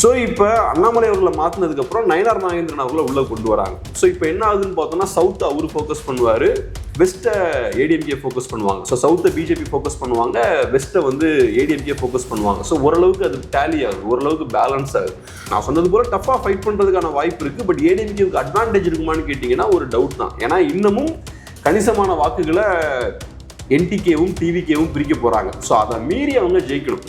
So இப்போ அண்ணாமலை அவர்களை மாற்றினதுக்கு அப்புறம் நயனார் நாகேந்திரன் அவர்களை உள்ளே கொண்டு வராங்க. ஸோ இப்போ என்ன ஆகுதுன்னு பார்த்தோம்னா சவுத் அவர் ஃபோக்கஸ் பண்ணுவார் வெஸ்ட்டை ஏடிஎம்கே ஃபோக்கஸ் பண்ணுவாங்க. ஸோ சவுத்தை பிஜேபி ஃபோக்கஸ் பண்ணுவாங்க வெஸ்ட்டை வந்து ஏடிஎம்கே ஃபோக்கஸ் பண்ணுவாங்க. ஸோ ஓரளவுக்கு அது டேலி ஆகுது ஓரளவுக்கு பேலன்ஸ் ஆகுது. நான் சொன்னது போல டஃபாக ஃபைட் பண்ணுறதுக்கான வாய்ப்பு இருக்குது பட் ஏடிஎம்கேவுக்கு அட்வான்டேஜ் இருக்குமான்னு கேட்டிங்கன்னா ஒரு டவுட் தான். ஏன்னா இன்னமும் கணிசமான வாக்குகளை என்டிகேவும் டிவிகேவும் பிரிக்க போகிறாங்க ஸோ அதை மீறி அவங்க ஜெயிக்கணும்.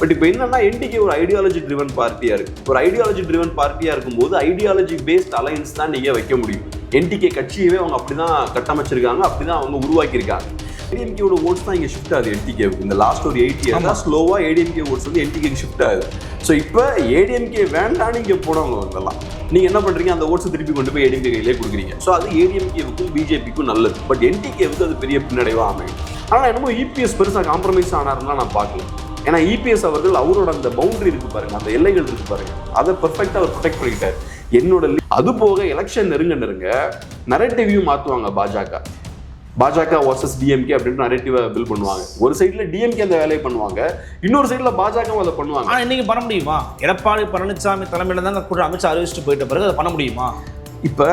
பட் இப்போ என்னன்னா என்டிகே ஒரு ஐடியாலஜி ட்ரிவன் பார்ட்டியா இருக்கு. ஒரு ஐடியாலஜி ட்ரிவன் பார்ட்டியா இருக்கும்போது ஐடியாலஜி பேஸ்ட் அலையன்ஸ் தான் நீங்க வைக்க முடியும். என்டிகே கட்சியவே அவங்க அப்படிதான் கட்டமைச்சிருக்காங்க அப்படிதான் அவங்க உருவாக்கியிருக்காங்க. ஏடிஎம்கேவோட ஓட்ஸ் தான் இங்கே ஷிஃப்ட் ஆகுது என்டிகேவுக்கு இந்த லாஸ்ட் ஒரு எயிட் இயர் தான் ஸ்லோவாக ஏடிஎம்கே ஓட்ஸ் வந்து என்டிகேக்கு ஷிஃப்ட் ஆகுது. ஸோ இப்போ ஏடிஎம்கே வேண்டான்னு இங்கே போனவங்க வந்தெல்லாம் நீங்கள் என்ன பண்ணுறீங்க அந்த ஓட்ஸை திருப்பி கொண்டு போய் ஏடிஎம்கே கையிலே கொடுக்குறீங்க. ஸோ அது ஏடிஎம்கேவுக்கும் பிஜேபிக்கும் நல்லது. பட் என்டிகேவுக்கு அது பெரிய பின்னடைவாக அமையும். ஆனால் என்னமோ இபிஎஸ் பெருசாக காம்ப்ரமைஸ் ஆனாருன்னா நான் பார்க்கல. ஏன்னா இபிஎஸ் அவர்கள் அவரோட அந்த பவுண்டரி இருக்கு பாருங்க அந்த எல்லைகள் இருக்கு பாருங்க. அதை பெர்ஃபெக்டா அவர் ப்ரொடெக்ட் பண்ணிக்கிட்டார். என்னோட அது போக எலெக்ஷன் நெருங்க நெருங்க நரேட்டிவையும் மாத்துவாங்க பாஜக. பாஜக வர்சஸ் டிஎம்கே அப்படின்னு நரேட்டிவை பில் பண்ணுவாங்க. ஒரு சைடுல டிஎம்கே அந்த வேலையை பண்ணுவாங்க இன்னொரு சைடுல பாஜகவும் அதை பண்ணுவாங்க. ஆனா இன்னைக்கு பண்ண முடியுமா? எடப்பாடி பழனிசாமி தலைமையில தான் கூட அமைச்சர் அறிவிச்சுட்டு போயிட்ட பிறகு அதை பண்ண முடியுமா? இப்போ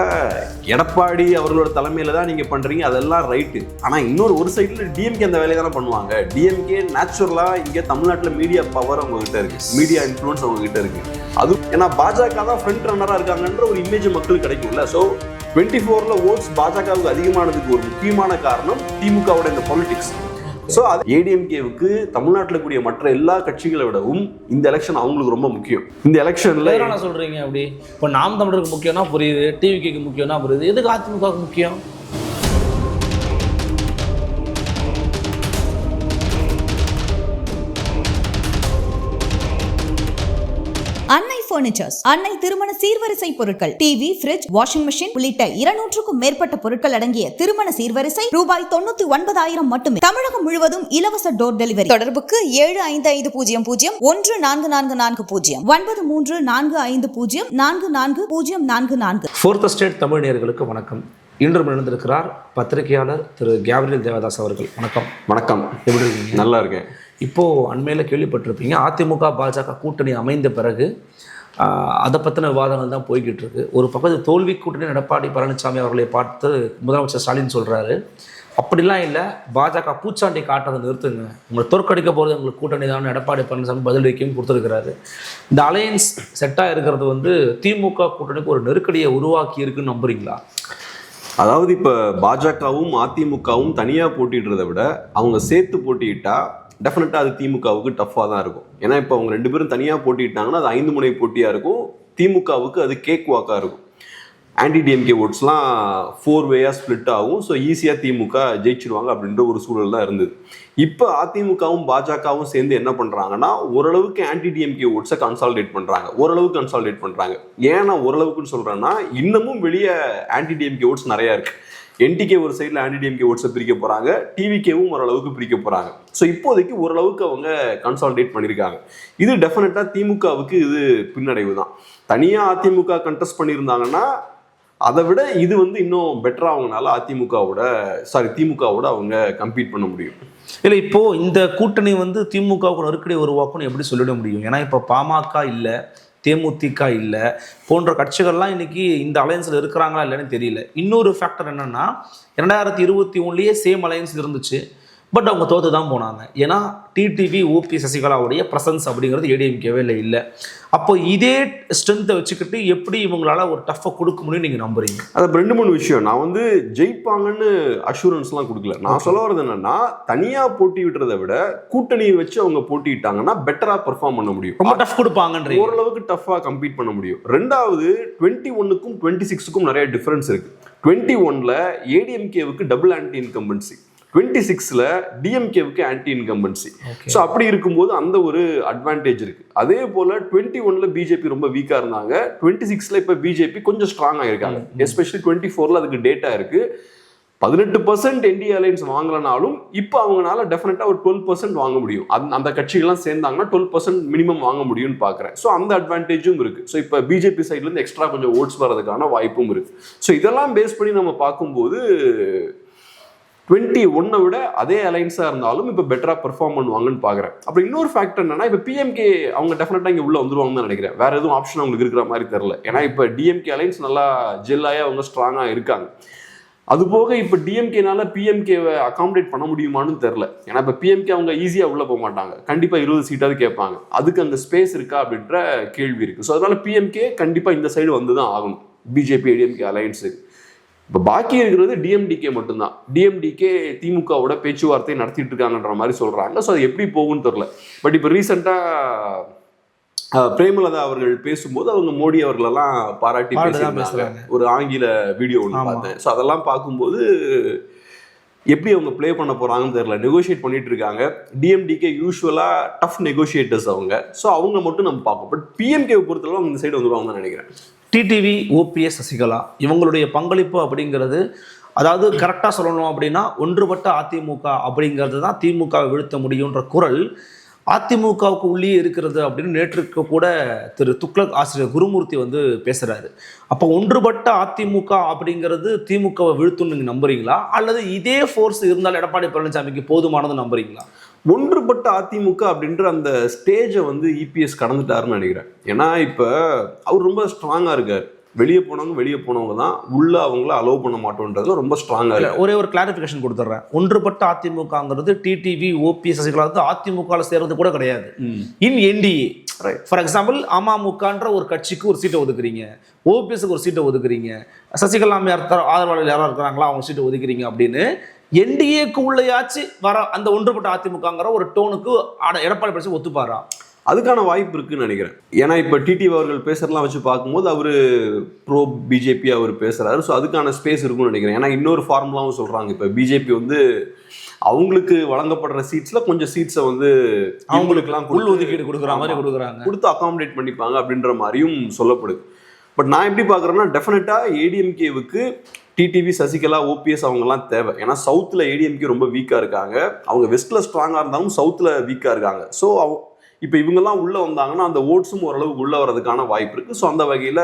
எடப்பாடி அவர்களோட தலைமையில் தான் நீங்கள் பண்ணுறீங்க அதெல்லாம் ரைட்டு ஆனால் இன்னொரு ஒரு சைடில் டிஎம்கே அந்த வேலையை தானே பண்ணுவாங்க. டிஎம்கே நேச்சுரலாக இங்கே தமிழ்நாட்டில் மீடியா பவர் அவங்க கிட்ட இருக்கு. மீடியா இன்ஃப்ளூன்ஸ் அவங்ககிட்ட இருக்குது இருக்கு. அது ஏன்னா பாஜக தான் ஃப்ரண்ட் ரன்னராக இருக்காங்கன்ற ஒரு இமேஜ் மக்களுக்கு கிடைக்கும்ல. ஸோ டுவெண்ட்டி ஃபோரில் ஓட்ஸ் பாஜகவுக்கு அதிகமானதுக்கு ஒரு முக்கியமான காரணம் திமுகவோட இந்த பாலிட்டிக்ஸ் ஸோ அது ஏடிஎம்கேவுக்கு தமிழ்நாட்டில் கூடிய மற்ற எல்லா கட்சிகளை விடவும் இந்த எலெக்ஷன் அவங்களுக்கு ரொம்ப முக்கியம். இந்த எலெக்ஷன்ல என்ன சொல்றீங்க அப்படி? இப்போ நாம் தமிழருக்கு முக்கியம்னா புரியுது டிவிக்கு முக்கியம்னா புரியுது. எதுக்கு அதிமுக முக்கியம்? பர்னிச்சர்ஸ் அன்னை திருமண சீர்வரிசை பொருட்கள் டிவி ஃபிரிட்ஜ் வாஷிங் மிஷின் உள்ளிட்ட இருநூற்றுக்கும் மேற்பட்ட பொருட்கள் அடங்கிய திருமண சீர்வரிசை ரூபாய் தொண்ணூத்தி ஒன்பதாயிரம் மட்டுமே. தமிழகம் முழுவதும் இலவச டோர் டெலிவரி தொடர்புக்கு ஏழு ஐந்து ஐந்து பூஜ்ஜியம் பூஜ்ஜியம் ஒன்று நான்கு நான்கு நான்கு பூஜ்ஜியம் ஒன்பது மூன்று நான்கு ஐந்து பூஜ்ஜியம் நான்கு நான்கு பூஜ்ஜியம் நான்கு நான்கு. ஃபோர்த் ஸ்டேட் தமிழ் நேயர்களுக்கு வணக்கம். இன்று இணைந்திருக்கிறார் பத்திரிகையாளர் திரு கேப்ரியல் தேவதாஸ் அவர்கள். வணக்கம். வணக்கம். எப்படி இருக்கீங்க? நல்லா இருக்கேன். இப்போ அண்மையில் கேள்விப்பட்டிருப்பீங்க அதிமுக பாஜக கூட்டணி அமைந்த பிறகு அதை பற்றின விவாதங்கள் தான் போய்கிட்டு இருக்கு ஒரு பக்கத்து தோல்வி கூட்டணி எடப்பாடி பழனிசாமி அவர்களை பார்த்து முதலமைச்சர் ஸ்டாலின் சொல்கிறாரு அப்படிலாம் இல்லை பாஜக பூச்சாண்டி காட்டுறதை நிறுத்துங்க. உங்களை தோற்கடிக்க போகிறது உங்களுக்கு கூட்டணி தான். எடப்பாடி பழனிசாமி பதிலளிக்கையும் கொடுத்துருக்கிறாரு. இந்த அலையன்ஸ் செட்டாக இருக்கிறது வந்து திமுக கூட்டணிக்கு ஒரு நெருக்கடியை உருவாக்கி இருக்குன்னு நம்புறீங்களா? அதாவது இப்போ பாஜகவும் அதிமுகவும் தனியாக போட்டிடுறதை விட அவங்க சேர்த்து போட்டியிட்டா டெஃபினட்டாக அது திமுகவுக்கு டஃப்பாக தான் இருக்கும். ஏன்னா இப்போ அவங்க ரெண்டு பேரும் தனியாக போட்டிட்டாங்கன்னா அது ஐந்து முனை போட்டியாக இருக்கும். திமுகவுக்கு அது கேக் வாக்காக இருக்கும். ஆன்டி டிஎம்கே ஓட்ஸ்லாம் ஃபோர் வேயா ஸ்ப்ளிட் ஆகும் ஸோ ஈஸியாக திமுக ஜெயிச்சிருவாங்க அப்படின்ற ஒரு சூழல் தான் இருந்தது. இப்போ அதிமுகவும் பாஜகவும் சேர்ந்து என்ன பண்ணுறாங்கன்னா ஓரளவுக்கு ஆன்டி டிஎம்கே ஓட்ஸை கன்சாலிடேட் பண்ணுறாங்க ஓரளவுக்கு கன்சாலிடேட் பண்ணுறாங்க ஏன் நான் ஓரளவுக்குன்னு சொல்கிறேன்னா இன்னமும் வெளியே ஆன்டி டிஎம்கே ஓட்ஸ் நிறையா இருக்குது என்டிகே ஒரு சைடில் ஆன்டிடிஎம்கே ஓட்ஸை பிரிக்க போகிறாங்க டிவிகேவும் ஓரளவுக்கு பிரிக்க போகிறாங்க ஸோ இப்போதைக்கு ஓரளவுக்கு அவங்க கன்சாலிடேட் பண்ணியிருக்காங்க இது டெஃபினட்டாக திமுகவுக்கு இது பின்னடைவு தான். தனியாக அதிமுக கண்டெஸ்ட் பண்ணியிருந்தாங்கன்னா அதை விட இது வந்து இன்னும் பெட்டரா அவங்கனால அதிமுகவோட சாரி திமுகவோட அவங்க கம்பீட் பண்ண முடியும். இல்லை இப்போ இந்த கூட்டணி வந்து திமுகவுக்கு நெருக்கடி உருவாக்கும்னு எப்படி சொல்லிட முடியும்? ஏன்னா இப்போ பாமக இல்லை. தேமுதிக இல்லை போன்ற கட்சிகள்லாம் இன்னைக்கு இந்த அலையன்ஸில் இருக்கிறாங்களா இல்லைன்னு தெரியல. இன்னொரு ஃபேக்டர் என்னன்னா இரண்டாயிரத்தி இருபத்தி ஒன்றுலேயே சேம் அலையன்ஸ் இருந்துச்சு. பட் அவங்க தோத்து தான் போனாங்க. ஏன்னா டிடிவி ஓபி சசிகலாவுடைய ப்ரெசன்ஸ் அப்படிங்கிறது ஏடிஎம்கேவே இல்லை இல்லை. அப்போ இதே ஸ்ட்ரென்த்தை வச்சுக்கிட்டு எப்படி இவங்களால ஒரு டஃப்பை கொடுக்க முடியும்னு நீங்கள் நம்புறீங்க? அது ரெண்டு மூணு விஷயம். நான் வந்து ஜெயிப்பாங்கன்னு அஷூரன்ஸ்லாம் கொடுக்கல. நான் சொல்ல வர்றது என்னன்னா தனியா போட்டி விட்டுறதை விட கூட்டணியை வச்சு அவங்க போட்டிட்டாங்கன்னா பெட்டரா பெர்ஃபார்ம் பண்ண முடியும். ரொம்ப டஃப் கொடுப்பாங்கன்றீங்க. ஓரளவுக்கு டஃப்பாக கம்பீட் பண்ண முடியும். ரெண்டாவது டுவெண்ட்டி ஒன்னுக்கும் டுவெண்ட்டி சிக்ஸுக்கும் நிறைய டிஃபரன்ஸ் இருக்கு. டுவெண்ட்டி ஒன்ல ஏடிஎம்கேவுக்கு டபுள் ஆன்டி இன்கம்பன்சி டுவெண்ட்டி சிக்ஸில் டிஎம்கேவுக்கு ஆன்டி இன்கம்பன்சி. ஸோ அப்படி இருக்கும்போது அந்த ஒரு அட்வான்டேஜ் இருக்கு. அதே போல டுவெண்ட்டி ஒன்ல பிஜேபி ரொம்ப வீக்காக இருந்தாங்க. டுவெண்ட்டி சிக்ஸில் இப்போ பிஜேபி கொஞ்சம் ஸ்ட்ராங் ஆயிருக்காங்க. எஸ்பெஷலி டுவெண்ட்டி ஃபோரில் அதுக்கு டேட்டா இருக்கு. பதினெட்டு பர்சன்ட் என்டி அலைன்ஸ் வாங்கலனாலும் இப்போ அவங்களால டெஃபினட்டாக ஒரு டுவெல் பர்சன்ட் வாங்க முடியும். அந்த அந்த கட்சிகள்லாம் சேர்ந்தாங்கன்னா டுவெல் பர்சன்ட் மினிமம் வாங்க முடியும்னு பார்க்குறேன் ஸோ அந்த அட்வான்டேஜும் இருக்கு. ஸோ இப்போ பிஜேபி சைட்லேருந்து எக்ஸ்ட்ரா கொஞ்சம் ஓட்ஸ் வரதுக்கான வாய்ப்பும் இருக்கு. ஸோ இதெல்லாம் பேஸ் பண்ணி நம்ம பார்க்கும்போது டுவெண்ட்டி ஒன்னை விட அதே அலைன்ஸாக இருந்தாலும் இப்போ பெட்டராக பெர்ஃபார்ம் பண்ணுவாங்கன்னு பார்க்குறேன் அப்புறம் இன்னொரு ஃபேக்டர் என்னன்னா இப்போ பிஎம்கே அவங்க டெஃபினட்டாக இங்கே உள்ளே வந்துருவாங்கன்னு தான் நினைக்கிறேன். வேற எதுவும் ஆப்ஷன் அவங்களுக்கு இருக்கிற மாதிரி தெரில ஏன்னா இப்போ டிஎம்கே அலைன்ஸ் நல்லா ஜெல்லாகி அவங்க ஸ்ட்ராங்காக இருக்காங்க. அது போக இப்போ டிஎம்கேனால பிஎம்கேவை அகாமடேட் பண்ண முடியுமான்னு தெரில ஏன்னா இப்போ பிஎம்கே அவங்க ஈஸியாக உள்ளே போக மாட்டாங்க. கண்டிப்பாக இருபது சீட்டாவது கேட்பாங்க. அதுக்கு அந்த ஸ்பேஸ் இருக்கா அப்படின்ற கேள்வி இருக்குது ஸோ அதனால பிஎம்கே கண்டிப்பாக இந்த சைடு வந்து தான் ஆகணும் பிஜேபி ஏடிஎம்கே அலையன்ஸுக்கு இப்போ பாக்கி இருக்கிறது டிஎம்டிகே மட்டும்தான். டிஎம்டிகே திமுகவோட பேச்சுவார்த்தை நடத்திட்டு இருக்காங்கன்ற மாதிரி சொல்றாங்க. ஸோ அது எப்படி போகும்னு தெரில பட் இப்போ ரீசெண்டாக பிரேமலதா அவர்கள் பேசும்போது அவங்க மோடி அவர்களெல்லாம் பாராட்டி பேசுறாங்க. ஒரு ஆங்கில வீடியோ ஒன்று. பார்த்தேன். ஸோ அதெல்லாம் பார்க்கும்போது எப்படி அவங்க ப்ளே பண்ண போறாங்கன்னு தெரியல. நெகோஷியேட் பண்ணிட்டு இருக்காங்க டிஎம்டிகே யூஸ்வலா டஃப் நெகோஷியேட்டர்ஸ் அவங்க. ஸோ அவங்க மட்டும் நம்ம பார்ப்போம். பட் பிஎம்கே பொறுத்தளவு அவங்க இந்த சைடு வந்துருவாங்க தான் நினைக்கிறேன். டிடிவி ஓபிஎஸ் சசிகலா இவங்களுடைய பங்களிப்பு அப்படிங்கிறது அதாவது கரெக்டாக சொல்லணும் அப்படின்னா ஒன்றுபட்ட அதிமுக அப்படிங்கிறது தான் திமுகவை வீழ்த்த முடியுன்ற குரல் அதிமுகவுக்கு உள்ளே இருக்கிறது அப்படின்னு நேற்றுக்கு கூட திரு துக்ளக் ஆசிரியர் குருமூர்த்தி வந்து பேசுகிறாரு அப்போ ஒன்றுபட்ட அதிமுக அப்படிங்கிறது திமுகவை வீழ்த்தும் நீங்கள் நம்புறீங்களா? அல்லது இதே ஃபோர்ஸ் இருந்தால் எடப்பாடி பழனிசாமிக்கு போதுமானது நம்புறீங்களா? ஒன்றுபட்ட அதிமுக அப்படின்ற அந்த ஸ்டேஜை வந்து இபிஎஸ் கடந்துட்டாருன்னு நினைக்கிறேன். ஏன்னா இப்போ அவர் ரொம்ப ஸ்ட்ராங்காக இருக்கார். வெளியே போனவங்க வெளியே போனவங்க தான். உள்ள அவங்கள அலோவ் பண்ண மாட்டோன்றதுல ரொம்ப ஸ்ட்ராங்காக இல்ல, இருக்கு. ஒரே ஒரு கிளாரிஃபிகேஷன் கொடுத்துட்றேன் ஒன்றுபட்ட அதிமுகங்கிறது டிடிவி ஓபிஎஸ் சசிகலா வந்து அதிமுகவில் சேர்றது கூட கிடையாது. In NDA. ஃபார் எக்ஸாம்பிள் அமமுகன்ற ஒரு கட்சிக்கு ஒரு சீட்டை ஒதுக்குறீங்க. ஓபிஎஸ்க்கு ஒரு சீட்டை ஒதுக்குறீங்க. சசிகலா அம்மையார் தர- ஆதரவாளர் யாராவது இருக்கிறாங்களா அவங்க சீட்டை ஒதுக்குறீங்க அப்படின்னு என்டிஏக்கு உள்ளேயாச்சு வர அந்த ஒன்றுபட்ட அதிமுகங்கிற ஒரு டோனுக்கு எடப்பாடி பழனிசாமி ஒத்துப்பாரா? அதுக்கான வாய்ப்பு இருக்குன்னு நினைக்கிறேன். ஏன்னா இப்போ டிடி அவர்கள் பேசுறதெல்லாம் வச்சு பார்க்கும்போது அவர் ப்ரோ பிஜேபி அவர் பேசுறாரு. ஸோ அதுக்கான ஸ்பேஸ் இருக்கும்னு நினைக்கிறேன். ஏன்னா இன்னொரு ஃபார்முலாவும் சொல்றாங்க. இப்போ பிஜேபி வந்து அவங்களுக்கு வழங்கப்படுற சீட்ஸ்ல கொஞ்சம் சீட்ஸை வந்து அவங்களுக்குலாம் உள் ஒதுக்கீடு கொடுக்குற மாதிரி கொடுக்குறாங்க. கொடுத்து அகாமடேட் பண்ணிப்பாங்க அப்படின்ற மாதிரியும் சொல்லப்படுது. பட் நான் எப்படி பார்க்குறேன்னா டெஃபினட்டாக ஏடிஎம்கேவுக்கு டிடிவி சசிகலா ஓபிஎஸ் அவங்கெல்லாம் தேவை. ஏன்னா சவுத்தில் ஏடிஎம்கே ரொம்ப வீக்காக இருக்காங்க. அவங்க வெஸ்ட்டில் ஸ்ட்ராங்காக இருந்தாலும் சவுத்தில் வீக்காக இருக்காங்க. ஸோ இப்போ இவங்கெல்லாம் உள்ளே வந்தாங்கன்னா அந்த ஓட்ஸும் ஓரளவுக்கு உள்ளே வர்றதுக்கான வாய்ப்பு இருக்குது ஸோ அந்த வகையில்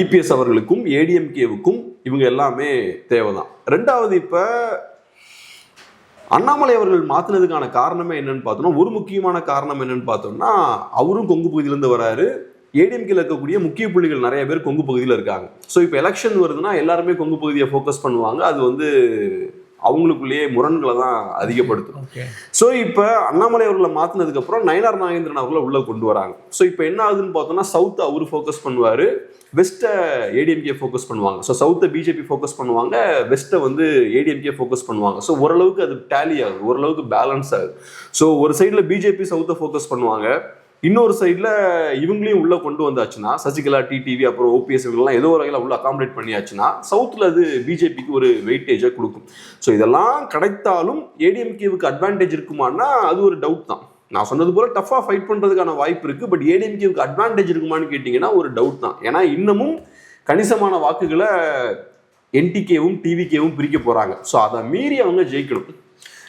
இபிஎஸ் அவர்களுக்கும் ஏடிஎம்கேவுக்கும் இவங்க எல்லாமே தேவைதான். ரெண்டாவது இப்போ அண்ணாமலை அவர்கள் மாற்றினதுக்கான காரணமே என்னன்னு பார்த்தோம்னா ஒரு முக்கியமான காரணம் என்னன்னு பார்த்தோம்னா அவரும் கொங்கு பகுதியிலேருந்து வராரு. ஏடிஎம்கேல இருக்கக்கூடிய முக்கிய புள்ளிகள் நிறைய பேர் கொங்கு பகுதியில் இருக்காங்க. ஸோ இப்போ எலெக்ஷன் வருதுன்னா எல்லாருமே கொங்கு பகுதியை ஃபோக்கஸ் பண்ணுவாங்க. அது வந்து அவங்களுக்குள்ளேயே முரண்களை தான் அதிகப்படுத்தும். ஸோ இப்போ அண்ணாமலை அவர்களை மாற்றினதுக்கு அப்புறம் நயனார் நாகேந்திரன் அவர்களை உள்ள கொண்டு வராங்க. ஸோ இப்போ என்ன ஆகுதுன்னு பார்த்தோம்னா சவுத் அவர் ஃபோக்கஸ் பண்ணுவார் வெஸ்ட்டை ஏடிஎம்கே ஃபோக்கஸ் பண்ணுவாங்க. ஸோ சவுத்தை பிஜேபி ஃபோக்கஸ் பண்ணுவாங்க வெஸ்ட்டை வந்து ஏடிஎம்கே ஃபோக்கஸ் பண்ணுவாங்க. ஸோ ஓரளவுக்கு அது டேலி ஆகுது ஓரளவுக்கு பேலன்ஸ் ஆகுது. ஸோ ஒரு சைடில் பிஜேபி சவுத்தை ஃபோக்கஸ் பண்ணுவாங்க. இன்னொரு சைடில் இவங்களையும் உள்ளே கொண்டு வந்தாச்சுன்னா சசிகலா டிடிவி அப்புறம் ஓபிஎஸ் இவங்கெல்லாம் ஏதோ ஒரு வகையில் உள்ள அகாமடேட் பண்ணியாச்சுன்னா சவுத்தில் அது பிஜேபிக்கு ஒரு வெயிட்டேஜை கொடுக்கும். ஸோ இதெல்லாம் கிடைத்தாலும் ஏடிஎம்கேவுக்கு அட்வான்டேஜ் இருக்குமான்னா அது ஒரு டவுட் தான். நான் சொன்னது போல டஃபாக ஃபைட் பண்ணுறதுக்கான வாய்ப்பு இருக்குது பட் ஏடிஎம்கேவுக்கு அட்வான்டேஜ் இருக்குமான்னு கேட்டிங்கன்னா ஒரு டவுட் தான். ஏன்னா இன்னமும் கணிசமான வாக்குகளை என்டிகேவும் டிவிகேவும் பிரிக்க போகிறாங்க ஸோ அதை மீறி அவங்க ஜெயிக்கணும்.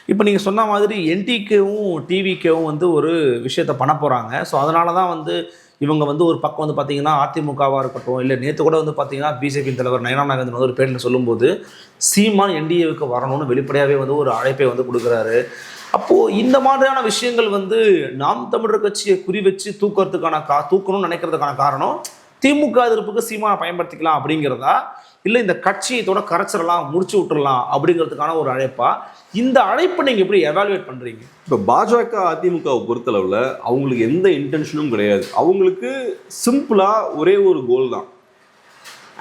இப்போ நீங்கள் சொன்ன மாதிரி என்டிகேவும் டிவிகேவும் வந்து ஒரு விஷயத்தை பண்ண போகிறாங்க ஸோ அதனால தான் வந்து இவங்க வந்து ஒரு பக்கம் வந்து பார்த்தீங்கன்னா அதிமுகவாக இருக்கட்டும் இல்லை நேற்று கூட வந்து பார்த்தீங்கன்னா பிஜேபியின் தலைவர் நயனா நாகேந்திரன் வந்து ஒரு பேரில் சொல்லும்போது சீமான் என்டிஏவுக்கு வரணும்னு வெளிப்படையாகவே வந்து ஒரு அழைப்பை வந்து கொடுக்குறாரு. அப்போது இந்த மாதிரியான விஷயங்கள் வந்து நாம் தமிழர் கட்சியை குறி வச்சு தூக்கிறதுக்கான கா தூக்கணும்னு நினைக்கிறதுக்கான காரணம் திமுக எதிர்ப்புக்கு சீமானை பயன்படுத்திக்கலாம் அப்படிங்கிறதா? இல்லை இந்த கட்சியத்தோட கரைச்சிடலாம் முடிச்சு விட்டுறலாம் அப்படிங்கிறதுக்கான ஒரு அழைப்பா? இந்த அழைப்பை நீங்கள் எப்படி எவாலுவேட் பண்ணுறீங்க இப்போ பாஜக அதிமுகவை பொறுத்தளவில் அவங்களுக்கு எந்த இன்டென்ஷனும் கிடையாது. அவங்களுக்கு சிம்பிளாக ஒரே ஒரு கோல் தான்.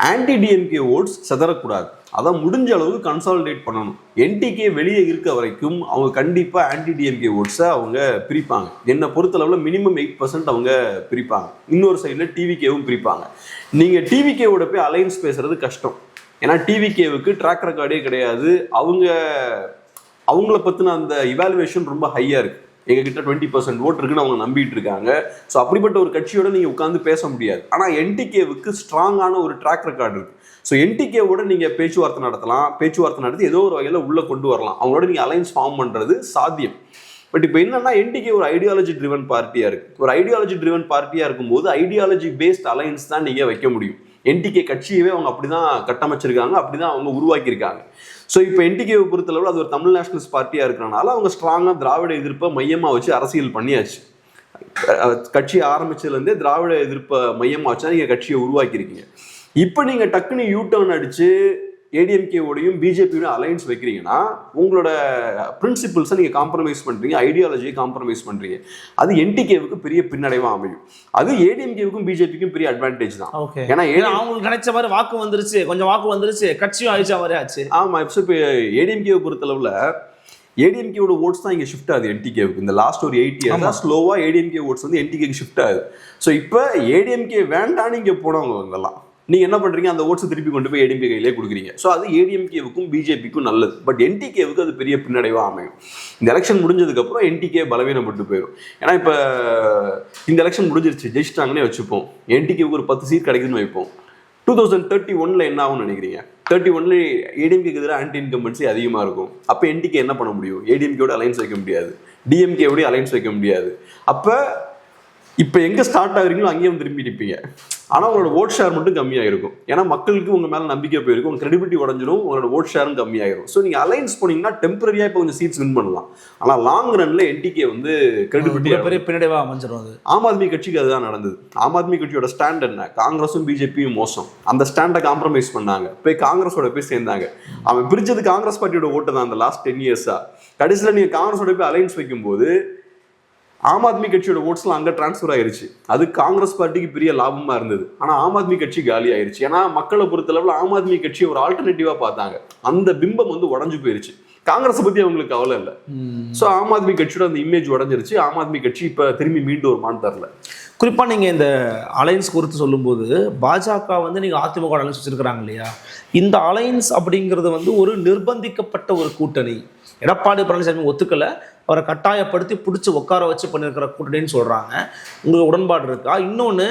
ஆன்டி டிஎம்கே ஓட்ஸ் செதறக்கூடாது. அதை முடிஞ்ச அளவுக்கு கன்சாலிடேட் பண்ணணும். என்டிகே வெளியே இருக்க வரைக்கும் அவங்க கண்டிப்பாக ஆன்டி டிஎம்கே ஓட்ஸை அவங்க பிரிப்பாங்க. என்னை பொறுத்தளவில் மினிமம் எயிட் பர்சன்ட் அவங்க பிரிப்பாங்க. இன்னொரு சைடில் டிவிகேவும் பிரிப்பாங்க. நீங்கள் டிவிகேவோட போய் அலைன்ஸ் பேசுறது கஷ்டம். ஏன்னா டிவிகேவுக்கு ட்ராக் ரெக்கார்டே கிடையாது. அவங்க அவங்கள பற்றின அந்த இவாலுவேஷன் ரொம்ப ஹையாக இருக்குது எங்ககிட்ட டுவெண்ட்டி பர்சன்ட் ஓட் இருக்குன்னு அவங்க நம்பிட்டு இருக்காங்க. ஸோ அப்படிப்பட்ட ஒரு கட்சியோட நீங்கள் உட்காந்து பேச முடியாது. ஆனால் என்டிகேவுக்கு ஸ்ட்ராங்கான ஒரு ட்ராக் ரெக்கார்டு இருக்குது ஸோ என்டிகேவோட நீங்கள் பேச்சுவார்த்தை நடத்தலாம். பேச்சுவார்த்தை நடத்தி ஏதோ ஒரு வகையில் உள்ளே கொண்டு வரலாம். அவங்களோட நீங்கள் அலைன்ஸ் ஃபார்ம் பண்ணுறது சாத்தியம். பட் இப்போ என்னன்னா என்டிகே ஒரு ஐடியாலஜி ட்ரிவன் பார்ட்டியாக இருக்குது ஒரு ஐடியாலஜி ட்ரிவன் பார்ட்டியாக இருக்கும்போது ஐடியாலஜி பேஸ்ட் அலைன்ஸ் தான் நீங்கள் வைக்க முடியும். என்டிகே கட்சியவே அவங்க அப்படி தான் கட்டமைச்சிருக்காங்க அப்படி தான் அவங்க உருவாக்கியிருக்காங்க. ஸோ இப்போ என்டிகேவை பொறுத்தளவில் அது ஒரு தமிழ் நேஷனலிஸ்ட் பார்ட்டியாக இருக்கிறனால அவங்க ஸ்ட்ராங்காக திராவிட எதிர்ப்பை மையமாக வச்சு அரசியல் பண்ணியாச்சு. கட்சி ஆரம்பிச்சதுலேருந்தே திராவிட எதிர்ப்பை மையமாக வச்சா நீங்கள் கட்சியை உருவாக்கியிருக்கீங்க. இப்போ நீங்கள் டக்குன்னு யூ டர்ன் அடிச்சு ஏடிஎம்கேவோடையும் பிஜேபியோட அலைன்ஸ் வைக்கிறீங்கன்னா உங்களோட பிரின்சிபிள்ஸை நீங்கள் காம்ப்ரமைஸ் பண்ணுறீங்க ஐடியாலஜியை காம்ப்ரமைஸ் பண்ணுறீங்க அது என்டிகேவுக்கு பெரிய பின்னடைவாக அமையும். அது ஏடிஎம்கேவுக்கும் பிஜேபிக்கும் பெரிய அட்வான்டேஜ் தான். ஓகே ஏன்னா அவங்களுக்கு கிடைச்ச மாதிரி வாக்கு வந்துருச்சு கொஞ்சம் வாக்கு வந்துருச்சு கட்சியும் அழிச்சா மாதிரி ஆச்சு. ஆமா இப்போ ஏடிஎம்கேவை பொறுத்தளவுல ஏடிஎம்கேவோட ஓட்ஸ் தான் இங்க ஷிஃப்ட் ஆகுது என்டிகேவுக்கு இந்த லாஸ்ட் ஒரு எயிட் இயர்ஸ் தான் ஸ்லோவா ஏடிஎம்கே ஓட்ஸ் வந்து என்டிகேக்கு ஷிஃப்ட் ஆகுது. ஸோ இப்போ ஏடிஎம்கே வேண்டான்னு இங்க போனவங்க இவங்கெல்லாம் நீங்கள் என்ன பண்ணுறீங்க அந்த ஓட்ஸை திருப்பி கொண்டு போய் ஏடிஎம்கே கையிலே கொடுக்குறீங்க. ஸோ அது ஏடிஎம்கேவுக்கும் பிஜேபிக்கும் நல்லது. பட் என்டிகேவுக்கு அது பெரிய பின்னடைவாக அமையும். இந்த எலெக்ஷன் முடிஞ்சதுக்கப்புறம் என்டிகே பலவீனப்பட்டு போயிடும் ஏன்னா இப்போ இந்த எலெக்ஷன் முடிஞ்சிருச்சு. ஜெயிச்சிட்டாங்கன்னே வச்சுப்போம். என்டிகேவுக்கு ஒரு பத்து சீட் கிடைக்குதுன்னு வைப்போம். டூ தௌசண்ட் தேர்ட்டி ஒன்ல என்ன ஆகும்னு நினைக்கிறீங்க? தேர்ட்டி ஒன்ல ஏடிஎம்கேக்கு எதிராக ஆன்டி இன்கம்பன்சி அதிகமாக இருக்கும். அப்போ என்டிகே என்ன பண்ண முடியும்? ஏடிஎம்கேவோட அலைன்ஸ் வைக்க முடியாது. டிஎம்கேவோடய அலைன்ஸ் வைக்க முடியாது. அப்போ இப்போ எங்கே ஸ்டார்ட் ஆகுறீங்களோ அங்கேயே வந்து திரும்பி நிற்பீங்க ஆனால் உங்களோட ஓட் ஷேர் மட்டும் கம்மியாக இருக்கும் ஏன்னா மக்களுக்கு உங்கள் மேலே நம்பிக்கை போயிருக்கும். உங்கள் கிரெடிபிலிட்டி உடஞ்சிடும் உங்களோட ஓட் ஷேரும் கம்மியாயிரும். ஸோ நீங்கள் அலைன்ஸ் போனீங்கன்னா டெம்பரரியாக இப்போ கொஞ்சம் சீட்ஸ் வின் பண்ணலாம். ஆனால் லாங் ரன்ல என்டிகே வந்து கிரெடிபிலிட்டி பெரிய பின்னடைவா அமைஞ்சிரும் அது. ஆம் ஆத்மி கட்சிக்கு அதுதான் நடந்தது. ஆம் ஆத்மி கட்சியோட ஸ்டாண்ட் என்ன? காங்கிரஸும் பிஜேபியும் மோசம். அந்த ஸ்டாண்டை காம்ப்ரமைஸ் பண்ணாங்க. போய் காங்கிரஸோட போய் சேர்ந்தாங்க. அவன் பிரிச்சது காங்கிரஸ் பார்ட்டியோட ஓட்டு தான் அந்த லாஸ்ட் டென் இயர்ஸா கடைசியில் நீங்க காங்கிரஸோட போய் அலைன்ஸ் வைக்கும்போது ஆம் ஆத்மி கட்சியோட ஓட்ஸ்லாம் அங்கே டிரான்ஸ்ஃபர் ஆயிருச்சு. அது காங்கிரஸ் பார்ட்டிக்கு பெரிய லாபமா இருந்தது. ஆனா ஆம் ஆத்மி கட்சி காலி ஆயிருச்சு. ஏன்னா மக்களை பொறுத்தளவுல ஆம் ஆத்மி கட்சியை ஒரு ஆல்டர்னேட்டிவா பார்த்தாங்க. அந்த பிம்பம் வந்து உடஞ்சு போயிருச்சு. காங்கிரஸ் பத்தி அவங்களுக்கு கவலை இல்லை. ஸோ ஆம் ஆத்மி கட்சியோட அந்த இமேஜ் உடஞ்சிருச்சு. ஆம் ஆத்மி கட்சி இப்ப திரும்பி மீண்டும் வருமான்னு தெரில குறிப்பாக நீங்கள் இந்த அலைன்ஸ் குறித்து சொல்லும்போது பாஜக வந்து நீங்கள் அதிமுக அலைன்ஸ் வச்சிருக்கிறாங்க இல்லையா? இந்த அலைன்ஸ் அப்படிங்கிறது வந்து ஒரு நிர்பந்திக்கப்பட்ட ஒரு கூட்டணி. எடப்பாடி பழனிசாமி ஒத்துக்கலை. அவரை கட்டாயப்படுத்தி பிடிச்சி உட்கார வச்சு பண்ணியிருக்கிற கூட்டணின்னு சொல்கிறாங்க உங்களுக்கு உடன்பாடு இருக்கா? இன்னொன்று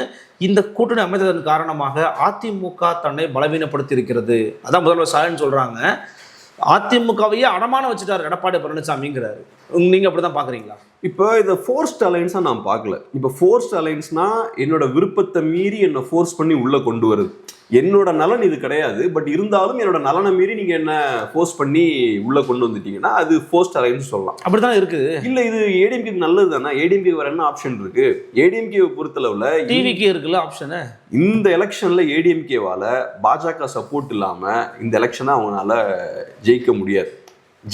இந்த கூட்டணி அமைத்ததன் காரணமாக அதிமுக தன்னை பலவீனப்படுத்தி இருக்கிறது அதான் முதல்வர் ஸ்டாலின் சொல்கிறாங்க அதிமுகவையே அடமான வச்சுட்டார் எடப்பாடி பழனிசாமிங்கிறாரு. நீங்கள் அப்படி தான் பார்க்குறீங்களா இப்போ இதை ஃபோர்ஸ்ட் அலைன்ஸாக நான் பார்க்கல. இப்போ ஃபோர்ஸ்ட் அலைன்ஸ்னா என்னோட விருப்பத்தை மீறி என்னை ஃபோர்ஸ் பண்ணி உள்ளே கொண்டு வருது. என்னோட நலன் இது கிடையாது பட் இருந்தாலும் என்னோட நலனை மீறி நீங்கள் என்ன ஃபோர்ஸ் பண்ணி உள்ளே கொண்டு வந்துட்டீங்கன்னா அது ஃபோர்ஸ்ட் அலைன்ஸ் சொல்லலாம். அப்படி தான் இருக்குது இல்லை இது ஏடிஎம்கே நல்லது தானே ஏடிஎம்கே வேற என்ன ஆப்ஷன் இருக்கு? ஏடிஎம்கேவை பொறுத்தளவில் டிவிக்கு இருக்குல்ல ஆப்ஷனு இந்த எலெக்ஷன்ல ஏடிஎம்கேவால பாஜக சப்போர்ட் இல்லாம இந்த எலெக்ஷனை அவங்களால ஜெயிக்க முடியாது.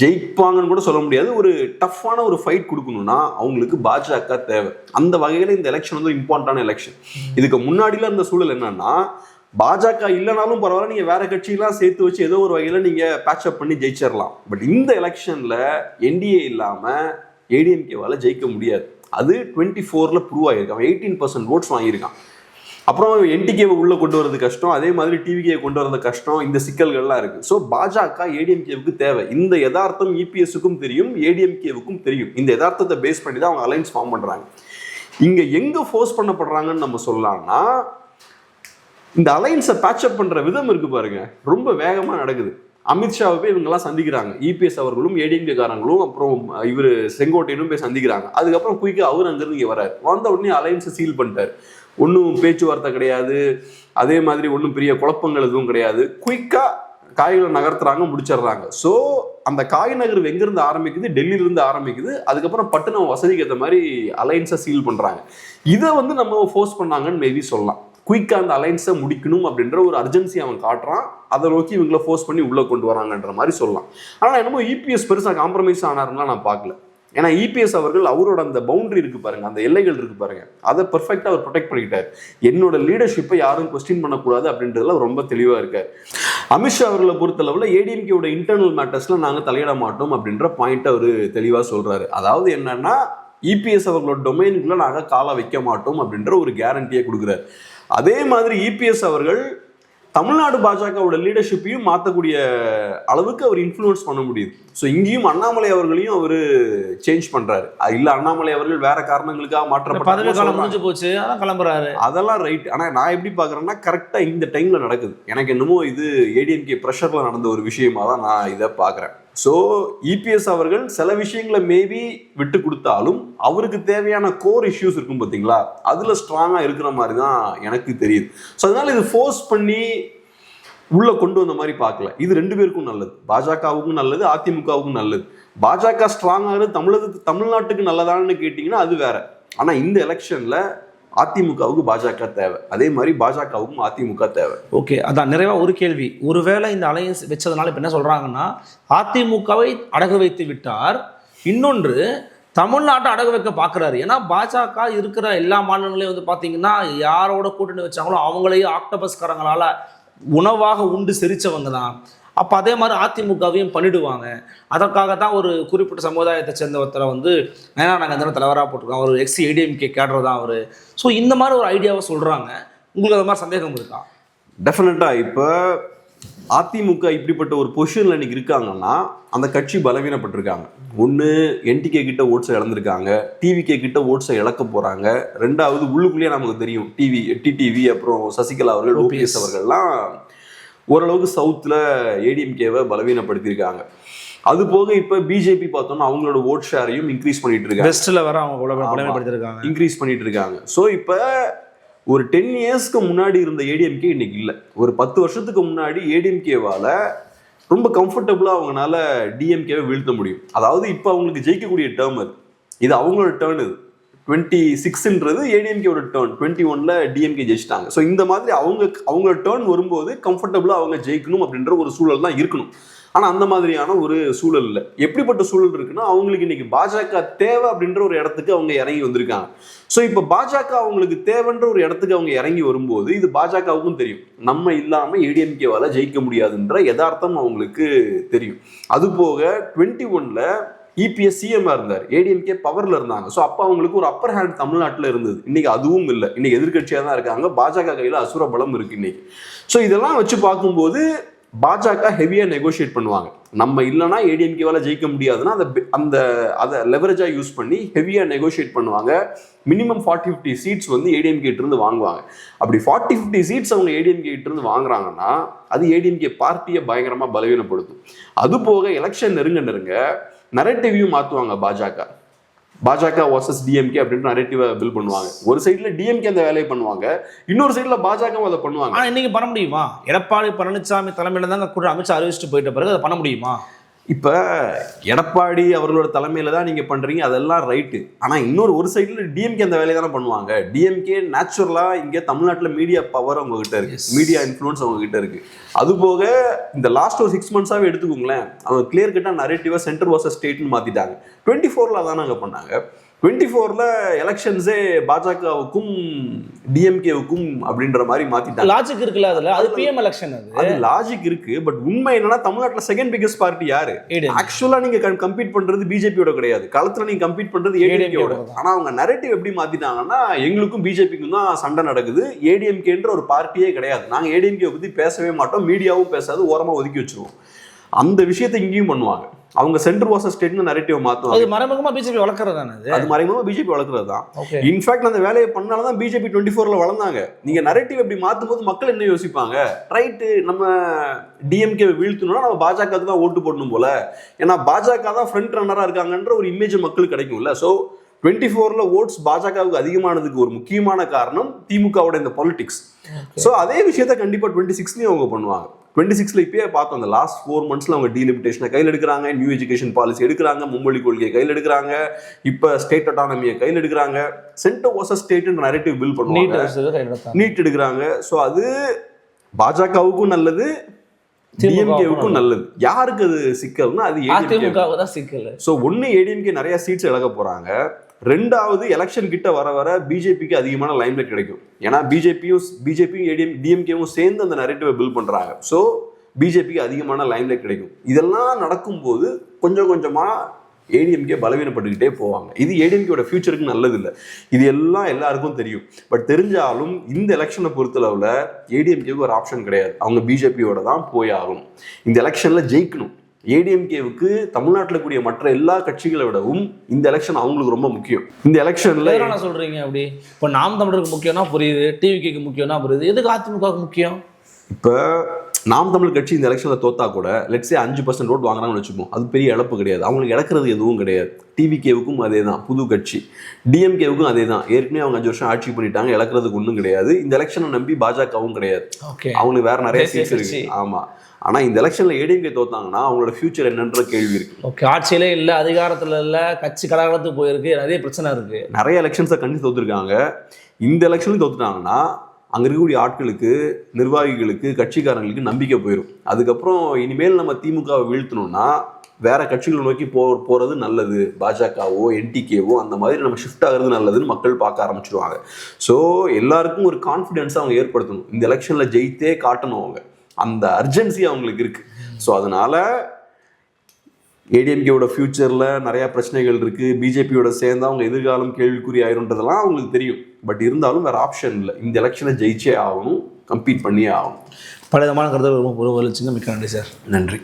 ஜெயிப்பாங்கன்னு கூட சொல்ல முடியாது. ஒரு டஃப்பான ஒரு ஃபைட் கொடுக்கணும்னா அவங்களுக்கு பாஜக தேவை. அந்த வகையில் இந்த எலெக்ஷன் வந்து இம்பார்ட்டான எலெக்ஷன் இதுக்கு முன்னாடிலாம் இருந்த சூழல் என்னன்னா பாஜக இல்லைனாலும் பரவாயில்ல நீங்கள் வேற கட்சியெல்லாம் சேர்த்து வச்சு ஏதோ ஒரு வகையில் நீங்கள் பேட்ச் பண்ணி ஜெயிச்சிடலாம். பட் இந்த எலெக்ஷனில் என்டிஏ இல்லாமல் ஏடிஎம்கேவால் ஜெயிக்க முடியாது. அது டுவெண்ட்டி ஃபோரில் ப்ரூவ் ஆயிருக்கு அவன் எயிட்டீன் பர்சன்ட் ஓட்ஸ் வாங்கியிருக்கான். அப்புறம் என்டிகேவை உள்ளே கொண்டு வரது கஷ்டம். அதே மாதிரி டிவிகே கொண்டு வரது கஷ்டம். இந்த சிக்கல்கள்லாம் இருக்குது ஸோ பாஜக ஏடிஎம்கேவுக்கு தேவை. இந்த யதார்த்தம் இபிஎஸ்க்கும் தெரியும் ஏடிஎம்கேவுக்கும் தெரியும். இந்த யதார்த்தத்தை பேஸ் பண்ணி தான் அவங்க அலைன்ஸ் ஃபார்ம் பண்ணுறாங்க இங்கே எங்கே ஃபோர்ஸ் பண்ணப்படுறாங்கன்னு நம்ம சொல்லலாம்னா இந்த அலைன்ஸை பேட்சப் பண்ணுற விதம் இருக்குது பாருங்க. ரொம்ப வேகமாக நடக்குது. அமித்ஷாவை போய் இவங்கெல்லாம் சந்திக்கிறாங்க. இபிஎஸ் அவர்களும் ஏடிஎம்கே காரங்களும் அப்புறம் இவர் செங்கோட்டையனும் போய் சந்திக்கிறாங்க. அதுக்கப்புறம் குயிக்காக அவர் அங்கேருந்து இங்கே வராரு வந்த உடனே அலைன்ஸை சீல் பண்ணிட்டார். ஒன்றும் பேச்சுவார்த்தை கிடையாது. அதே மாதிரி ஒன்றும் பெரிய குழப்பங்கள் எதுவும் கிடையாது. குயிக்காக காய்களை நகர்த்துறாங்க முடிச்சிடுறாங்க. ஸோ அந்த காய் நகர்வு எங்கேருந்து ஆரம்பிக்குது? டெல்லியிலேருந்து ஆரம்பிக்குது. அதுக்கப்புறம் பட்டு நம்ம வசதிக்கு ஏற்ற மாதிரி அலைன்ஸை சீல் பண்ணுறாங்க இதை வந்து நம்ம ஃபோர்ஸ் பண்ணாங்கன்னு மேபி சொல்லலாம். குயிக்காக அந்த அலைன்ஸை முடிக்கணும் அப்படின்ற ஒரு அர்ஜென்சி அவன் காட்டுறான். அதை நோக்கி இவங்களை ஃபோர்ஸ் பண்ணி உள்ளே கொண்டு வராங்கன்ற மாதிரி சொல்லலாம். ஆனால் என்னமோ இபிஎஸ் பெருசாக காம்ப்ரமைஸ் ஆனாருன்னா நான் பார்க்கல. ஏன்னா இபிஎஸ் அவர்கள் அவரோட அந்த பவுண்டரி இருக்கு பாருங்க அந்த எல்லைகள் இருக்கு பாருங்க. அதை பெர்ஃபெக்டா அவர் ப்ரொடெக்ட் பண்ணிக்கிட்டார். என்னோட லீடர்ஷிப்பை யாரும் கொஸ்டின் பண்ணக்கூடாது அப்படின்றதுல ரொம்ப தெளிவா இருக்கார். அமித்ஷா அவர்களை பொறுத்தளவுல ஏடிஎம்கேவோட இன்டர்னல் மேட்டர்ஸ்ல நாங்கள் தலையிட மாட்டோம் அப்படின்ற பாயிண்ட் அவர் தெளிவா சொல்றாரு. அதாவது என்னன்னா இபிஎஸ் அவர்களோட டொமைனுக்குள்ள நாங்கள் காலை வைக்க மாட்டோம் அப்படின்ற ஒரு கேரண்டியை கொடுக்குறாரு. அதே மாதிரி இபிஎஸ் அவர்கள் தமிழ்நாடு பாஜகவோட லீடர்ஷிப்பையும் மாற்றக்கூடிய அளவுக்கு அவர் இன்ஃப்ளூயன்ஸ் பண்ண முடியுது. ஸோ இங்கேயும் அண்ணாமலை அவர்களையும் அவர் சேஞ்ச் பண்றாரு. அஹ் இல்ல அண்ணாமலை அவர்கள் வேற காரணங்களுக்காக மாற்றப்பட்ட முடிஞ்சு போச்சு அதான் கிளம்புறாரு. அதெல்லாம் ரைட் ஆனா நான் எப்படி பாக்குறேன்னா கரெக்டா இந்த டைம்ல நடக்குது. எனக்கு என்னமோ இது ஏடிஎம்கே ப்ரெஷர்ல நடந்த ஒரு விஷயமா தான் நான் இதை பாக்குறேன் ஸோ இபிஎஸ் அவர்கள் சில விஷயங்களை மேபி விட்டு கொடுத்தாலும் அவருக்கு தேவையான கோர் இஷ்யூஸ் இருக்கும் பார்த்தீங்களா? அதில் ஸ்ட்ராங்காக இருக்கிற மாதிரி தான் எனக்கு தெரியுது. ஸோ அதனால் இது ஃபோர்ஸ் பண்ணி உள்ளே கொண்டு வந்த மாதிரி பார்க்கல. இது ரெண்டு பேருக்கும் நல்லது. பாஜகவுக்கும் நல்லது அதிமுகவுக்கும் நல்லது. பாஜக ஸ்ட்ராங்காக தமிழகத்துக்கு தமிழ்நாட்டுக்கு நல்லதான்னு கேட்டிங்கன்னா அது வேற. ஆனால் இந்த எலெக்ஷனில் அதிமுகவுக்கு பாஜக தேவை. அதே மாதிரி பாஜகவுக்கும் அதிமுக தேவை. ஓகே அதான் நிறைவா ஒரு கேள்வி. ஒருவேளை இந்த அலையன்ஸ் வச்சதுனால இப்போ என்ன சொல்றாங்கன்னா அதிமுகவை அடகு வைத்து விட்டார். இன்னொன்று தமிழ்நாட்டை அடகு வைக்க பார்க்குறாரு ஏன்னா பாஜக இருக்கிற எல்லா மாநிலங்களையும் வந்து பார்த்தீங்கன்னா யாரோட கூட்டணி வச்சாங்களோ அவங்களையும் ஆக்டபஸ்காரங்களால உணவாக உண்டு செரிச்சவங்க தான். அப்போ அதே மாதிரி அதிமுகவையும் பண்ணிடுவாங்க. அதற்காக தான் ஒரு குறிப்பிட்ட சமுதாயத்தை சேர்ந்த ஒருத்தரை வந்து ஏன்னா நாங்கள் இந்த தலைவராக போட்டிருக்கோம் அவர் எக்ஸ் ஏடிஎம்கே கேடர் தான் அவர். ஸோ இந்த மாதிரி ஒரு ஐடியாவை சொல்கிறாங்க உங்களுக்கு அது மாதிரி சந்தேகம் இருக்கா? டெஃபினட்டா இப்போ அதிமுக இப்படிப்பட்ட ஒரு பொசிஷன்ல இன்னைக்கு இருக்காங்கன்னா அந்த கட்சி பலவீனப்பட்டிருக்காங்க. ஒன்று என்டிகே கிட்ட ஓட்ஸை இழந்திருக்காங்க. டிவிகே கிட்ட ஓட்ஸை இழக்க போறாங்க. ரெண்டாவது உள்ளுக்குள்ளேயே நமக்கு தெரியும். டிவி டிடிவி அப்புறம் சசிகலா அவர்கள் ஓபிஎஸ் அவர்கள்லாம் ஓரளவுக்கு சவுத்தில் ஏடிஎம்கேவை பலவீனப்படுத்தியிருக்காங்க. அது போக இப்போ பிஜேபி பார்த்தோம்னா அவங்களோட ஓட் ஷேரையும் இன்க்ரீஸ் பண்ணிட்டு இருக்காங்க வெஸ்ட்ல வர அவங்க இன்க்ரீஸ் பண்ணிட்டு இருக்காங்க ஸோ இப்போ ஒரு டென் இயர்ஸ்க்கு முன்னாடி இருந்த ஏடிஎம்கே இன்னைக்கு இல்லை. ஒரு பத்து வருஷத்துக்கு முன்னாடி ஏடிஎம்கேவால ரொம்ப கம்ஃபர்டபுளாக அவங்களால டிஎம்கேவை வீழ்த்த முடியும். அதாவது இப்போ அவங்களுக்கு ஜெயிக்கக்கூடிய டேர்ம் அது. இது அவங்களோட டேர்ன் இது. டுவெண்ட்டி சிக்ஸ்ன்றது ஏடிஎம்கேவோட டேர்ன் டுவெண்ட்டி ஒன்ல டிஎம்கே ஜெயிச்சிட்டாங்க. ஸோ இந்த மாதிரி அவங்க அவங்க டேர்ன் வரும்போது கம்ஃபர்டபுளாக அவங்க ஜெயிக்கணும் அப்படின்ற ஒரு சூழல் தான் இருக்கணும். ஆனால் அந்த மாதிரியான ஒரு சூழல் இல்லை. எப்படிப்பட்ட சூழல் இருக்குன்னா அவங்களுக்கு இன்னைக்கு பாஜக தேவை அப்படின்ற ஒரு இடத்துக்கு அவங்க இறங்கி வந்திருக்காங்க. ஸோ இப்போ பாஜக அவங்களுக்கு தேவைன்ற ஒரு இடத்துக்கு அவங்க இறங்கி வரும்போது இது பாஜகவுக்கும் தெரியும். நம்ம இல்லாமல் ஏடிஎம்கேவால் ஜெயிக்க முடியாதுன்ற யதார்த்தம் அவங்களுக்கு தெரியும். அதுபோக டுவெண்ட்டி ஒன்ல இபிஎஸ் சிஎம்மா இருந்தார். ஏடிஎம்கே பவர்ல இருந்தாங்க. ஸோ அப்போ அவங்களுக்கு ஒரு அப்பர் ஹேண்ட் தமிழ்நாட்டில் இருந்தது. இன்னைக்கு அதுவும் இல்லை. இன்னைக்கு எதிர்கட்சியாக தான் இருக்காங்க. பாஜக கையில் அசுர பலம் இருக்கு இன்னைக்கு. ஸோ இதெல்லாம் வச்சு பார்க்கும்போது பாஜக ஹெவியாக நெகோஷியேட் பண்ணுவாங்க. நம்ம இல்லைனா ஏடிஎம்கேவால் ஜெயிக்க முடியாதுன்னா அந்த அந்த அதை லெவரேஜாக யூஸ் பண்ணி ஹெவியாக நெகோஷியேட் பண்ணுவாங்க. மினிமம் ஃபார்ட்டி ஃபிஃப்டி சீட்ஸ் வந்து ஏடிஎம்கே இருந்து வாங்குவாங்க. அப்படி ஃபார்ட்டி ஃபிஃப்டி சீட்ஸ் அவங்க ஏடிஎம்கே இருந்து வாங்குறாங்கன்னா அது ஏடிஎம்கே பார்ட்டியை பயங்கரமாக பலவீனப்படுத்தும். அது போக எலெக்ஷன் நெருங்க நெருங்க நரேட்டிவையும் மாற்றுவாங்க பாஜக. பாஜக வர்சஸ் டிஎம்கே அப்படின்ட்டு நரேட்டிவை பில் பண்ணுவாங்க. ஒரு சைடில் டிஎம்கே அந்த வேலையை பண்ணுவாங்க இன்னொரு சைடில் பாஜகவும் அதை பண்ணுவாங்க. ஆனால் இன்னைக்கு பண்ண முடியுமா? எடப்பாடி பழனிசாமி தலைமையில் தாங்க கூட அமைச்சர் அறிவிச்சுட்டு போயிட்ட பிறகு அதை பண்ண முடியுமா? இப்போ எடப்பாடி அவர்களோட தலைமையில தான் நீங்க பண்றீங்க அதெல்லாம் ரைட்டு ஆனா இன்னொரு ஒரு சைடுல டிஎம்கே அந்த வேலையை தானே பண்ணுவாங்க. டிஎம்கே நேச்சுரலா இங்க தமிழ்நாட்டுல மீடியா பவர் அவங்க கிட்ட இருக்கு. மீடியா இன்ஃப்ளூயன்ஸ் அவங்க கிட்ட இருக்கு. அது போக இந்த லாஸ்ட் ஒரு சிக்ஸ் மந்த்ஸாவே எடுத்துக்கோங்களேன் அவங்க கிளியர் கட்டா நரேட்டிவா சென்டர் வர்சஸ் ஸ்டேட்னு மாத்திட்டாங்க. டுவெண்ட்டி ஃபோர்ல அதான் நாங்க பண்ணாங்க. டுவெண்ட்டி ஃபோர்ல எலெக்ஷன்ஸே பாஜகவுக்கும் டிஎம்கேவுக்கும் அப்படின்ற மாதிரி மாத்திட்டாங்க. லாஜிக் இருக்குல்ல அதுல? அது பிஎம் எலெக்ஷன் அது. அது லாஜிக் இருக்கு பட் உண்மை என்னன்னா தமிழ்நாட்டுல செகண்ட் பிகஸ்ட் பார்ட்டி யாரு. ஆக்சுவலா நீங்க கம்பீட் பண்றது பிஜேபியோட கிடையாது. களத்துல நீங்க கம்பீட் பண்றது ஏடிஎம்கேயோட ADMK ஆனா அவங்க நரேட்டிவ் எப்படி மாத்திட்டாங்கன்னா எங்களுக்கும் பிஜேபிக்கும் தான் சண்டை நடக்குது. ஏடிஎம்கேன்ற ஒரு பார்ட்டியே கிடையாது. நாங்க ஏடிஎம்கே பத்தி பேசவே மாட்டோம். மீடியாவும் பேசாது. ஓரமா ஒதுக்கி வச்சிருவோம். அந்த விஷயத்தை இங்கேயும் பண்ணுவாங்க. அவங்க சென்டர் வாசஸ் ஸ்டேட்னு நரேட்டிவ் அது மாத்துவாங்க. மறைமுகமா பிஜேபி வளர்க்கறது தானே அது? அது மறைமுகமா பிஜேபி வளர்க்குறது தான் இன்ஃபேக்ட் அந்த வேலையை பண்ணால தான் பிஜேபி டுவெண்ட்டி ஃபோர்ல வளர்ந்தாங்க. நீங்க நரேட்டிவ் இப்படி மாத்தும் போது மக்கள் என்ன யோசிப்பாங்க? ரைட்டு நம்ம டிஎம்கே வீழ்த்தணும்னா நம்ம பாஜகவுக்கு தான் ஓட்டு போடணும் போல. ஏன்னா பாஜக தான் ஃப்ரண்ட் ரன்னரா இருக்காங்கன்ற ஒரு இமேஜ் மக்களுக்கு கிடைக்கும்ல. ஸோ டுவெண்ட்டி ஃபோர்ல ஓட்ஸ் பாஜகவுக்கு அதிகமானதுக்கு ஒரு முக்கியமான காரணம் திமுகவோட இந்த பாலிடிக்ஸ் ஸோ அதே விஷயத்த கண்டிப்பா டுவெண்ட்டி சிக்ஸ்லயும் அவங்க பண்ணுவாங்க. டுவெண்ட்டி சிக்ஸ்ல இப்பயே பார்த்தோம் அந்த லாஸ்ட் ஃபோர் மந்த்ஸ்ல அவங்க டீலிமிட்டேஷனை கையில் எடுக்கிறாங்க நியூ எஜுகேஷன் பாலிசி எடுக்கிறாங்க மும்மொழி கொள்கையை கையில் எடுக்கிறாங்க இப்போ ஸ்டேட் அட்டானமியை கையில் எடுக்கிறாங்க. Centre versus state narrative bill NEET பண்ணுவாங்க. நீட் எடுக்கிறாங்க. ஸோ அது பாஜகவுக்கும் நல்லது டிஎம்கேவுக்கும் நல்லது. யாருக்கு அது சிக்கல்னா அது ஏடிஎம்கே தான் சிக்கல். ஸோ ஒன்று ஏடிஎம்கே நிறைய சீட்ஸ் இழக்க போறாங்க. ரெண்டாவது எலெக்ஷன் கிட்ட வர வர பிஜேபிக்கு அதிகமான லைம்லைட் கிடைக்கும். ஏன்னா பிஜேபியும் பிஜேபியும் ஏடிஎம் டிஎம்கேவும் சேர்ந்து அந்த நரேட்டிவை பில் பண்றாங்க. ஸோ பிஜேபிக்கு அதிகமான லைம்லைட் கிடைக்கும். இதெல்லாம் நடக்கும்போது கொஞ்சம் கொஞ்சமா ஏடிஎம்கே பலவீனப்பட்டுக்கிட்டே போவாங்க. இது ஏடிஎம்கேயோட ஃபியூச்சருக்கு நல்லது இல்லை இது எல்லாம் எல்லாருக்கும் தெரியும். பட் தெரிஞ்சாலும் இந்த எலெக்ஷனை பொறுத்தளவில் ஏடிஎம்கேவுக்கு ஒரு ஆப்ஷன் கிடையாது. அவங்க பிஜேபியோட தான் போய் ஆகணும். இந்த எலெக்ஷனில் ஜெயிக்கணும். ஏடிஎம்கேவுக்கு தமிழ்நாட்டில் கூடிய மற்ற எல்லா கட்சிகளை விடவும் இந்த எலெக்ஷன் அவங்களுக்கு ரொம்ப முக்கியம். இந்த எலெக்ஷன்ல எதனால சொல்றீங்க அப்படி? இப்போ நாம் தமிழருக்கு முக்கியம்னா புரியுது டிவிக்கு முக்கியம்னா புரியுது. எதுக்கு அதிமுகவுக்கு முக்கியம்? இப்போ நாம் தமிழ் கட்சி இந்த எலெக்ஷனில் தோத்தா கூட லெட்ஸே அஞ்சு பர்சன்ட் ஓட் வாங்குறாங்கன்னு வச்சுப்போம். அது பெரிய இழப்பு கிடையாது. அவங்களுக்கு இழக்கிறது எதுவும் கிடையாது. டிவிகேவுக்கும் அதே தான் புது கட்சி. டிஎம்கேவுக்கும் அதே தான் ஏற்கனவே அவங்க அஞ்சு வருஷம் ஆட்சி பண்ணிட்டாங்க இழக்கிறதுக்கு ஒன்றும் கிடையாது. இந்த எலெக்ஷனை நம்பி பாஜகவும் கிடையாது. அவங்களுக்கு வேற நிறைய சீட்ஸ் இருக்கு. கட்சி. ஆமா ஆனா இந்த எலெக்ஷன்ல ஏடிஎம்கே தோத்தாங்கன்னா அவங்களோட ஃபியூச்சர் என்னன்ற கேள்வி இருக்கு. ஓகே ஆட்சியிலே இல்லை அதிகாரத்தில் இல்லை கட்சி கலகலத்துக்கு போயிருக்கு நிறைய பிரச்சனை இருக்கு. நிறைய எலெக்ஷன்ஸை கண்டித்து தோத்துருக்காங்க. இந்த எலெக்ஷன்லையும் தோத்துட்டாங்கன்னா அங்கே இருக்கக்கூடிய ஆட்களுக்கு நிர்வாகிகளுக்கு கட்சிக்காரங்களுக்கு நம்பிக்கை போயிடும் அதுக்கப்புறம் இனிமேல் நம்ம திமுகவை வீழ்த்தணும்னா வேற கட்சிகளை நோக்கி போ போறது நல்லது. பாஜகவோ என்டிகேவோ அந்த மாதிரி நம்ம ஷிஃப்ட் ஆகுறது நல்லதுன்னு மக்கள் பார்க்க ஆரம்பிச்சிருவாங்க. ஸோ எல்லாருக்கும் ஒரு கான்ஃபிடென்ஸ் அவங்க ஏற்படுத்தணும். இந்த எலெக்ஷன்ல ஜெயித்தே காட்டணும் அவங்க. அந்த அர்ஜென்சி அவங்களுக்கு இருக்கு. ஸோ அதனால ஏடிஎம்கேவோட ஃபியூச்சரில் நிறையா பிரச்சனைகள் இருக்குது பிஜேபியோட சேர்ந்து அவங்க எதிர்காலம் கேள்விக்குறி ஆயிருன்றதெல்லாம் அவங்களுக்கு தெரியும். பட் இருந்தாலும் வேறு ஆப்ஷன் இல்லை. இந்த எலெக்ஷனை ஜெயிச்சே ஆகணும் கம்பீட் பண்ணியே ஆகணும். பல விதமான கருத்தை ரொம்ப உருவலிச்சுங்க மிக்க நன்றி சார் நன்றி.